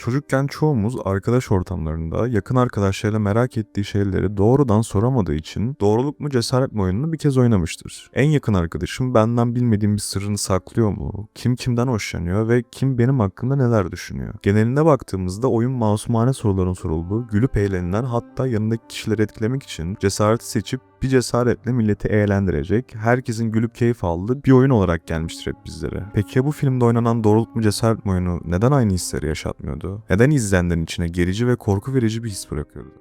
Çocukken çoğumuz arkadaş ortamlarında yakın arkadaşlarıyla merak ettiği şeyleri doğrudan soramadığı için doğruluk mu cesaret mi oyununu bir kez oynamıştır. En yakın arkadaşım benden bilmediğim bir sırrını saklıyor mu? Kim kimden hoşlanıyor ve kim benim hakkında neler düşünüyor? Geneline baktığımızda oyun masumane soruların sorulduğu, gülüp eğlenilen hatta yanındaki kişileri etkilemek için cesareti seçip bir cesaretle milleti eğlendirecek, herkesin gülüp keyif aldığı bir oyun olarak gelmiştir hep bizlere. Peki ya bu filmde oynanan doğruluk mu cesaret mi oyunu neden aynı hisleri yaşatmıyordu? Neden izleyenlerin içine gerici ve korku verici bir his bırakıyordu?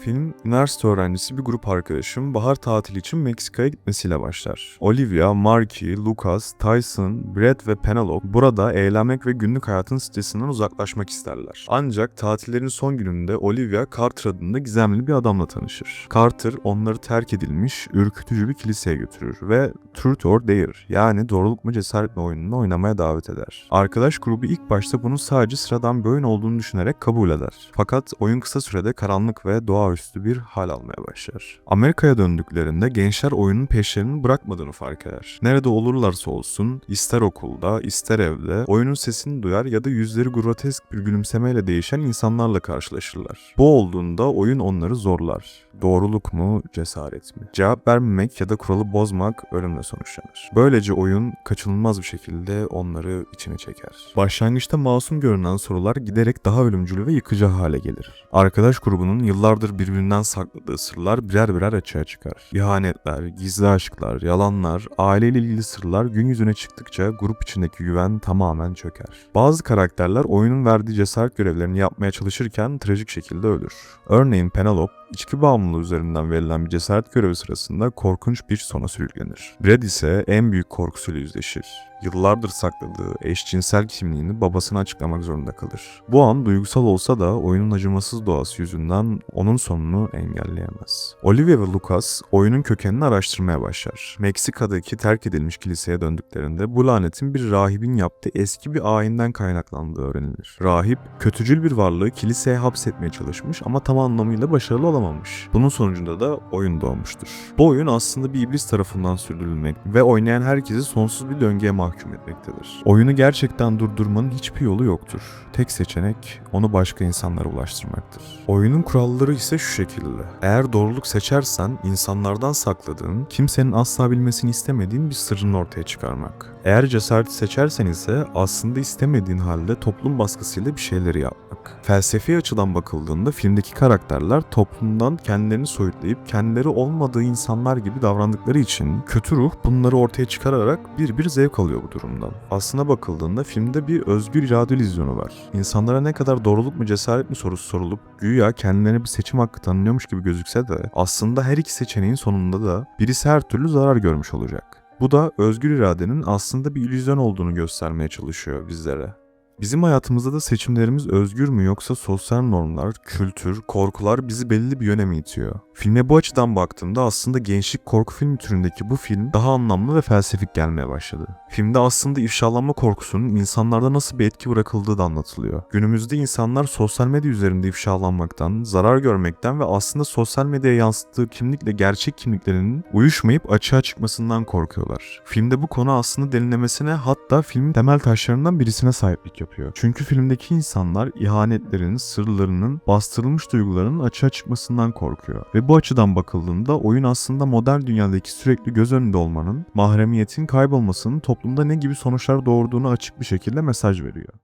Film, üniversite öğrencisi bir grup arkadaşım bahar tatili için Meksika'ya gitmesiyle başlar. Olivia, Marky, Lucas, Tyson, Brett ve Penelope burada eğlenmek ve günlük hayatın stresinden uzaklaşmak isterler. Ancak tatillerin son gününde Olivia Carter adında gizemli bir adamla tanışır. Carter onları terk edilmiş, ürkütücü bir kiliseye götürür ve Truth or Dare yani doğruluk mu cesaret mi oyununu oynamaya davet eder. Arkadaş grubu ilk başta bunun sadece sıradan bir oyun olduğunu düşünerek kabul eder. Fakat oyun kısa sürede karanlık ve doğaüstü bir hal almaya başlar. Amerika'ya döndüklerinde gençler oyunun peşlerini bırakmadığını fark eder. Nerede olurlarsa olsun, ister okulda, ister evde, oyunun sesini duyar ya da yüzleri grotesk bir gülümsemeyle değişen insanlarla karşılaşırlar. Bu olduğunda oyun onları zorlar. Doğruluk mu, cesaret mi? Cevap vermemek ya da kuralı bozmak ölümle sonuçlanır. Böylece oyun kaçınılmaz bir şekilde onları içine çeker. Başlangıçta masum görünen sorular giderek daha ölümcül ve yıkıcı hale gelir. Arkadaş grubunun yıllardır birbirinden sakladığı sırlar birer birer açığa çıkar. İhanetler, gizli aşklar, yalanlar, aileyle ilgili sırlar gün yüzüne çıktıkça grup içindeki güven tamamen çöker. Bazı karakterler oyunun verdiği cesaret görevlerini yapmaya çalışırken trajik şekilde ölür. Örneğin Penelope, içki bağımlılığı üzerinden verilen bir cesaret görevi sırasında korkunç bir sona sürüklenir. Brad ise en büyük korkusuyla yüzleşir. Yıllardır sakladığı eşcinsel kimliğini babasına açıklamak zorunda kalır. Bu an duygusal olsa da oyunun acımasız doğası yüzünden onun sonunu engelleyemez. Olivia ve Lucas oyunun kökenini araştırmaya başlar. Meksika'daki terk edilmiş kiliseye döndüklerinde bu lanetin bir rahibin yaptığı eski bir ayinden kaynaklandığı öğrenilir. Rahip, kötücül bir varlığı kiliseye hapsetmeye çalışmış ama tam anlamıyla başarılı olamamış. Bunun sonucunda da oyun doğmuştur. Bu oyun aslında bir iblis tarafından sürdürülmek ve oynayan herkesi sonsuz bir döngüye mahkum etmektedir. Oyunu gerçekten durdurmanın hiçbir yolu yoktur. Tek seçenek onu başka insanlara ulaştırmaktır. Oyunun kuralları ise şu şekilde. Eğer doğruluk seçersen insanlardan sakladığın, kimsenin asla bilmesini istemediğin bir sırrını ortaya çıkarmak. Eğer cesareti seçersen ise aslında istemediğin halde toplum baskısıyla bir şeyleri yapmak. Felsefi açıdan bakıldığında filmdeki karakterler toplumdan kendilerini soyutlayıp kendileri olmadığı insanlar gibi davrandıkları için kötü ruh bunları ortaya çıkararak bir bir zevk alıyor bu durumdan. Aslına bakıldığında filmde bir özgür irade illüzyonu var. İnsanlara ne kadar doğruluk mu cesaret mi sorusu sorulup güya kendilerine bir seçim hakkı tanınıyormuş gibi gözükse de aslında her iki seçeneğin sonunda da birisi her türlü zarar görmüş olacak. Bu da özgür iradenin aslında bir illüzyon olduğunu göstermeye çalışıyor bizlere. Bizim hayatımızda da seçimlerimiz özgür mü yoksa sosyal normlar, kültür, korkular bizi belli bir yöne mi itiyor? Filme bu açıdan baktığımda aslında gençlik korku filmi türündeki bu film daha anlamlı ve felsefik gelmeye başladı. Filmde aslında ifşalanma korkusunun insanlarda nasıl bir etki bırakıldığı da anlatılıyor. Günümüzde insanlar sosyal medya üzerinde ifşalanmaktan, zarar görmekten ve aslında sosyal medyaya yansıttığı kimlikle gerçek kimliklerinin uyuşmayıp açığa çıkmasından korkuyorlar. Filmde bu konu aslında derinlemesine hatta filmin temel taşlarından birisine sahiplik yapıyor. Çünkü filmdeki insanlar ihanetlerin, sırlarının, bastırılmış duygularının açığa çıkmasından korkuyor. Ve bu açıdan bakıldığında oyun aslında modern dünyadaki sürekli göz önünde olmanın, mahremiyetin kaybolmasının toplumda ne gibi sonuçlar doğurduğunu açık bir şekilde mesaj veriyor.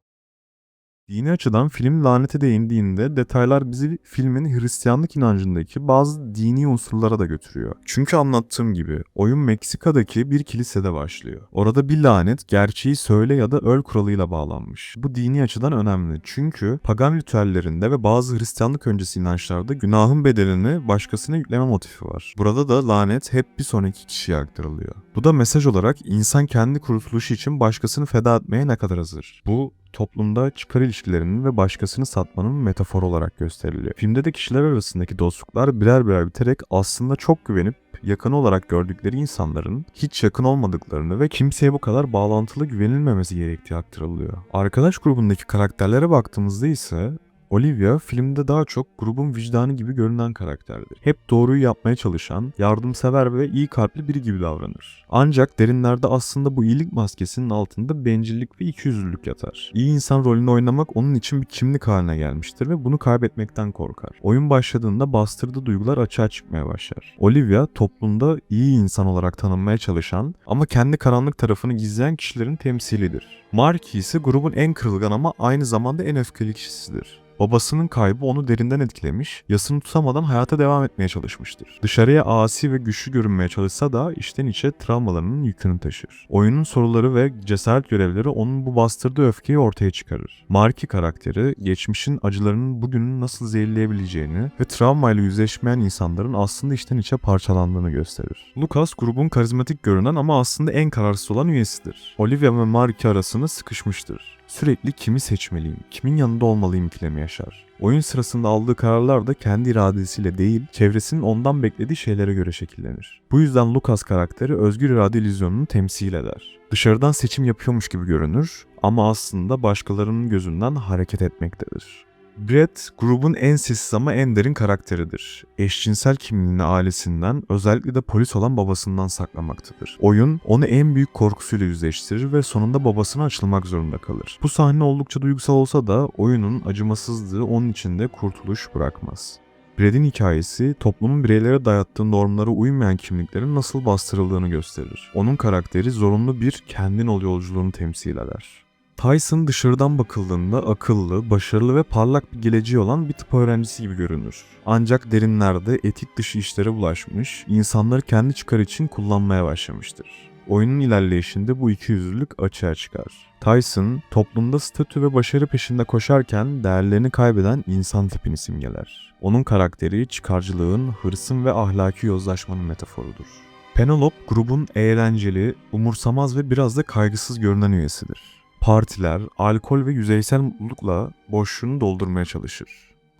Dini açıdan film lanete değindiğinde detaylar bizi filmin Hristiyanlık inancındaki bazı dini unsurlara da götürüyor. Çünkü anlattığım gibi oyun Meksika'daki bir kilisede başlıyor. Orada bir lanet gerçeği söyle ya da öl kuralıyla bağlanmış. Bu dini açıdan önemli çünkü pagan ritüellerinde ve bazı Hristiyanlık öncesi inançlarda günahın bedelini başkasına yükleme motifi var. Burada da lanet hep bir sonraki kişiye aktarılıyor. Bu da mesaj olarak insan kendi kurtuluşu için başkasını feda etmeye ne kadar hazır. Bu toplumda çıkar ilişkilerinin ve başkasını satmanın metaforu olarak gösteriliyor. Filmde de kişiler arasındaki dostluklar birer birer biterek aslında çok güvenip yakın olarak gördükleri insanların hiç yakın olmadıklarını ve kimseye bu kadar bağlantılı güvenilmemesi gerektiği aktarılıyor. Arkadaş grubundaki karakterlere baktığımızda ise Olivia filmde daha çok grubun vicdanı gibi görünen karakterdir. Hep doğruyu yapmaya çalışan, yardımsever ve iyi kalpli biri gibi davranır. Ancak derinlerde aslında bu iyilik maskesinin altında bencillik ve ikiyüzlülük yatar. İyi insan rolünü oynamak onun için bir kimlik haline gelmiştir ve bunu kaybetmekten korkar. Oyun başladığında bastırdığı duygular açığa çıkmaya başlar. Olivia toplumda iyi insan olarak tanınmaya çalışan ama kendi karanlık tarafını gizleyen kişilerin temsilidir. Marky ise grubun en kırılgan ama aynı zamanda en öfkeli kişisidir. Babasının kaybı onu derinden etkilemiş, yasını tutamadan hayata devam etmeye çalışmıştır. Dışarıya asi ve güçlü görünmeye çalışsa da içten içe travmalarının yükünü taşır. Oyunun soruları ve cesaret görevleri onun bu bastırdığı öfkeyi ortaya çıkarır. Marky karakteri, geçmişin acılarının bugünün nasıl zehirleyebileceğini ve travmayla yüzleşmeyen insanların aslında içten içe parçalandığını gösterir. Lucas grubun karizmatik görünen ama aslında en kararsız olan üyesidir. Olivia ve Marky arasında sıkışmıştır. Sürekli kimi seçmeliyim, kimin yanında olmalıyım ikilemi yaşar. Oyun sırasında aldığı kararlar da kendi iradesiyle değil, çevresinin ondan beklediği şeylere göre şekillenir. Bu yüzden Lucas karakteri özgür irade illüzyonunu temsil eder. Dışarıdan seçim yapıyormuş gibi görünür ama aslında başkalarının gözünden hareket etmektedir. Brett, grubun en sessiz ama en derin karakteridir. Eşcinsel kimliğini ailesinden, özellikle de polis olan babasından saklamaktadır. Oyun, onu en büyük korkusuyla yüzleştirir ve sonunda babasına açılmak zorunda kalır. Bu sahne oldukça duygusal olsa da oyunun acımasızlığı onun içinde kurtuluş bırakmaz. Brett'in hikayesi toplumun bireylere dayattığı normlara uymayan kimliklerin nasıl bastırıldığını gösterir. Onun karakteri zorunlu bir kendin ol yolculuğunu temsil eder. Tyson dışarıdan bakıldığında akıllı, başarılı ve parlak bir geleceği olan bir tıp öğrencisi gibi görünür. Ancak derinlerde etik dışı işlere bulaşmış, insanları kendi çıkar için kullanmaya başlamıştır. Oyunun ilerleyişinde bu ikiyüzlülük açığa çıkar. Tyson, toplumda statü ve başarı peşinde koşarken değerlerini kaybeden insan tipini simgeler. Onun karakteri çıkarcılığın, hırsın ve ahlaki yozlaşmanın metaforudur. Penelope grubun eğlenceli, umursamaz ve biraz da kaygısız görünen üyesidir. Partiler, alkol ve yüzeysel mutlulukla boşluğunu doldurmaya çalışır.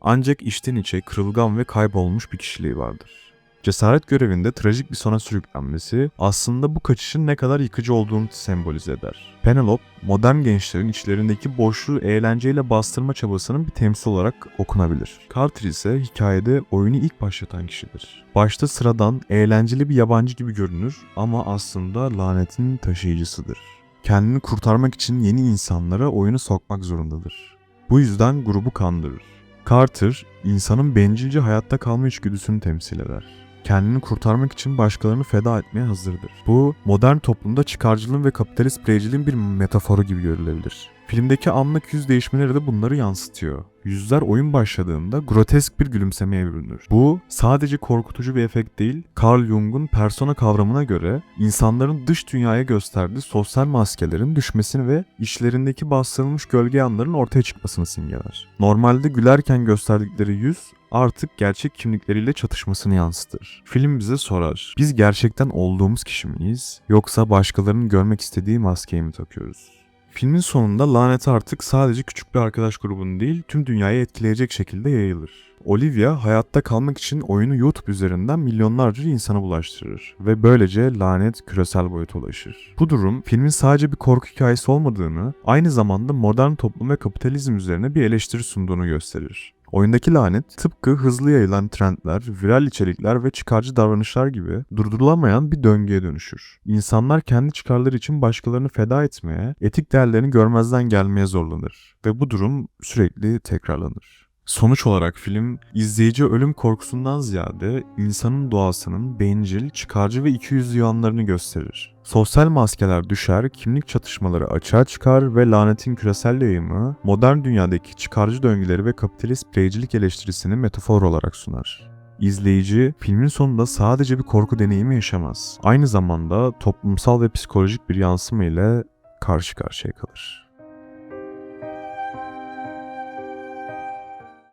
Ancak içten içe kırılgan ve kaybolmuş bir kişiliği vardır. Cesaret görevinde trajik bir sona sürüklenmesi aslında bu kaçışın ne kadar yıkıcı olduğunu sembolize eder. Penelope, modern gençlerin içlerindeki boşluğu eğlenceyle bastırma çabasının bir temsil olarak okunabilir. Carter ise hikayede oyunu ilk başlatan kişidir. Başta sıradan, eğlenceli bir yabancı gibi görünür ama aslında lanetin taşıyıcısıdır. Kendini kurtarmak için yeni insanlara oyunu sokmak zorundadır. Bu yüzden grubu kandırır. Carter, insanın bencilce hayatta kalma içgüdüsünü temsil eder kendini kurtarmak için başkalarını feda etmeye hazırdır. Bu modern toplumda çıkarcılığın ve kapitalist bireyciliğin bir metaforu gibi görülebilir. Filmdeki anlık yüz değişmeleri de bunları yansıtıyor. Yüzler oyun başladığında grotesk bir gülümsemeye bürünür. Bu sadece korkutucu bir efekt değil, Carl Jung'un persona kavramına göre insanların dış dünyaya gösterdiği sosyal maskelerin düşmesini ve işlerindeki bastırılmış gölge yanların ortaya çıkmasını simgeler. Normalde gülerken gösterdikleri yüz artık gerçek kimlikleriyle çatışmasını yansıtır. Film bize sorar. Biz gerçekten olduğumuz kişi miyiz yoksa başkalarının görmek istediği maskeyi mi takıyoruz? Filmin sonunda lanet artık sadece küçük bir arkadaş grubunu değil tüm dünyayı etkileyecek şekilde yayılır. Olivia hayatta kalmak için oyunu YouTube üzerinden milyonlarca insana bulaştırır ve böylece lanet küresel boyuta ulaşır. Bu durum filmin sadece bir korku hikayesi olmadığını, aynı zamanda modern toplum ve kapitalizm üzerine bir eleştiri sunduğunu gösterir. Oyundaki lanet tıpkı hızlı yayılan trendler, viral içerikler ve çıkarcı davranışlar gibi durdurulamayan bir döngüye dönüşür. İnsanlar kendi çıkarları için başkalarını feda etmeye, etik değerlerini görmezden gelmeye zorlanır ve bu durum sürekli tekrarlanır. Sonuç olarak film izleyici ölüm korkusundan ziyade insanın doğasının bencil, çıkarcı ve ikiyüzlü yanlarını gösterir. Sosyal maskeler düşer, kimlik çatışmaları açığa çıkar ve lanetin küresel yayımı modern dünyadaki çıkarcı döngüleri ve kapitalist bireycilik eleştirisini metafor olarak sunar. İzleyici filmin sonunda sadece bir korku deneyimi yaşamaz. Aynı zamanda toplumsal ve psikolojik bir yansıma ile karşı karşıya kalır.